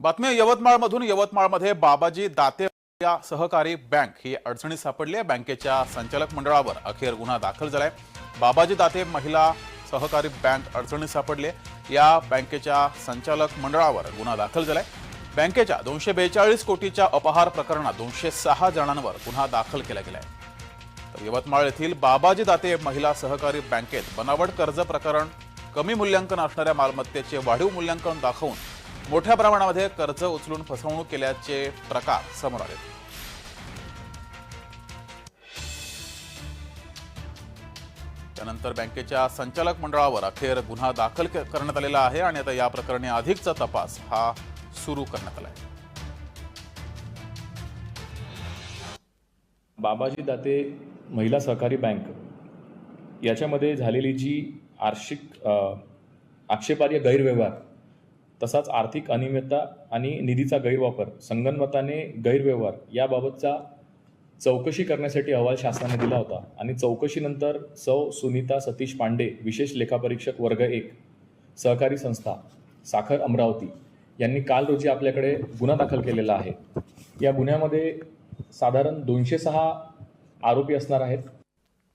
बातम्या यवतमाळमधून यवतमाळमध्ये बाबाजी दाते या सहकारी बँक ही अडचणीत सापडली आहे. बँकेच्या संचालक मंडळावर अखेर गुन्हा दाखल झालाय बाबाजी दाते महिला सहकारी बँक अडचणीत सापडली या बँकेच्या संचालक मंडळावर गुन्हा दाखल झालाय बँकेच्या दोनशे बेचाळीस कोटीच्या अपहार प्रकरणात दोनशे सहा जणांवर गुन्हा दाखल केला गेलाय तर यवतमाळ येथील बाबाजी दाते महिला सहकारी बँकेत बनावट कर्ज प्रकरण कमी मूल्यांकन असणाऱ्या मालमत्तेचे वाढीव मूल्यांकन दाखवून मोठ्या प्रमाणामध्ये कर्ज उचलून फसवणूक केल्याचे प्रकार समोर आले त्यानंतर बँकेच्या संचालक मंडळावर अखेर गुन्हा दाखल करण्यात आलेला आहे आणि आता या प्रकरणी अधिकचा तपास हा सुरू करण्यात आला आहे. बाबाजी दाते महिला सहकारी बँक याच्यामध्ये झालेली जी आर्शिक अ, आक्षेपार्ह गैरव्यवहार तसाच आर्थिक अनियमितता आणि निधीचा गैरवापर संगनमताने गैरव्यवहार याबाबतचा चौकशी करण्यासाठी अहवाल शासनाने दिला होता आणि चौकशीनंतर सौ. सुनीता सतीश पांडे विशेष लेखापरीक्षक वर्ग एक सहकारी संस्था साखर अमरावती यांनी काल रोजी आपल्याकडे गुन्हा दाखल केलेला आहे. या गुन्ह्यामध्ये साधारण दोनशे सहा आरोपी असणार आहेत.